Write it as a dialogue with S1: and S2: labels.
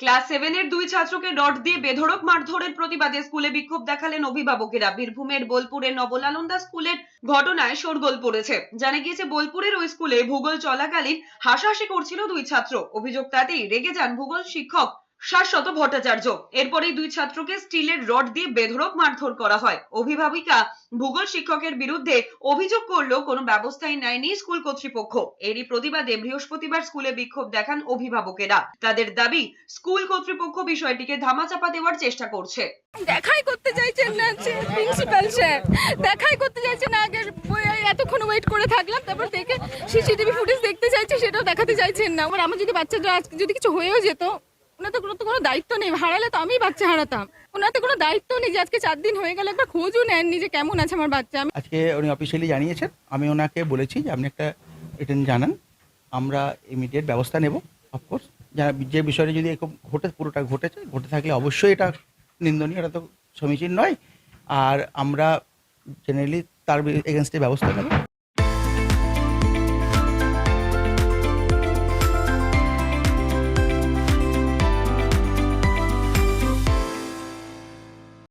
S1: Class সেভেনের দুই ছাত্রকে রড দিয়ে বেধড়ক মারধরের প্রতিবাদে স্কুলে বিক্ষোভ দেখালেন অভিভাবকেরা। বীরভূমের বোলপুরের নবলানন্দা স্কুলের ঘটনায় শোরগোল পড়েছে। জানা গিয়েছে, বোলপুরের ওই স্কুলে ভূগোল চলাকালীন হাসাহাসি করছিল দুই ছাত্র। অভিযোগ তাতেই রেগে যান ভূগোল শিক্ষক শাশ্বত ভট্টাচার্য। এরপরেই দুই ছাত্রকে স্টিলের রড দিয়ে বেধড়ক মারধর করা হয়। অভিভাবিকা ভূগোল শিক্ষকের বিরুদ্ধে অভিযোগ করলেও কোনো ব্যবস্থাই নেয়নি স্কুল কর্তৃপক্ষ। এরই প্রতিবাদে বৃহস্পতিবার স্কুলে বিক্ষোভ দেখান অভিভাবকেরা। তাদের দাবি, স্কুল কর্তৃপক্ষ বিষয়টিকে ধামাচাপা দেওয়ার চেষ্টা করছে।
S2: দেখাই করতে চাইছেন না প্রিন্সিপাল স্যার। দেখাই করতে চাইছেন না, আগে এতক্ষণ ওয়েট করে থাকলাম, তারপর দেখে সিসিটিভি ফুটেজ দেখতে চাইছি, সেটাও দেখাতে চাইছেন না। আমার আমার যদি বাচ্চাটা আজকে যদি কিছু হয়েও যেত ওনার তো কোনো তো কোনো দায়িত্ব নেই, হারালে তো আমি বাচ্চা হারাতাম। ওনার তো কোনো দায়িত্ব নেই যে আজকে চার দিন হয়ে গেল একটা খোঁজও নেননি যে কেমন আছে আমার বাচ্চা। আমি
S3: আজকে উনি অফিসিয়ালি জানিয়েছেন, আমি ওনাকে বলেছি যে আপনি একটা রিটার্ন জানান, আমরা ইমিডিয়েট ব্যবস্থা নেব অফকোর্স যে বিষয়টা যদি এরকম ঘটে, পুরোটা ঘটেছে, ঘটে থাকলে অবশ্যই এটা নিন্দনীয়, এটা তো সমীচীন নয়। আর আমরা জেনারেলি তার এগেনস্টে ব্যবস্থা নেব।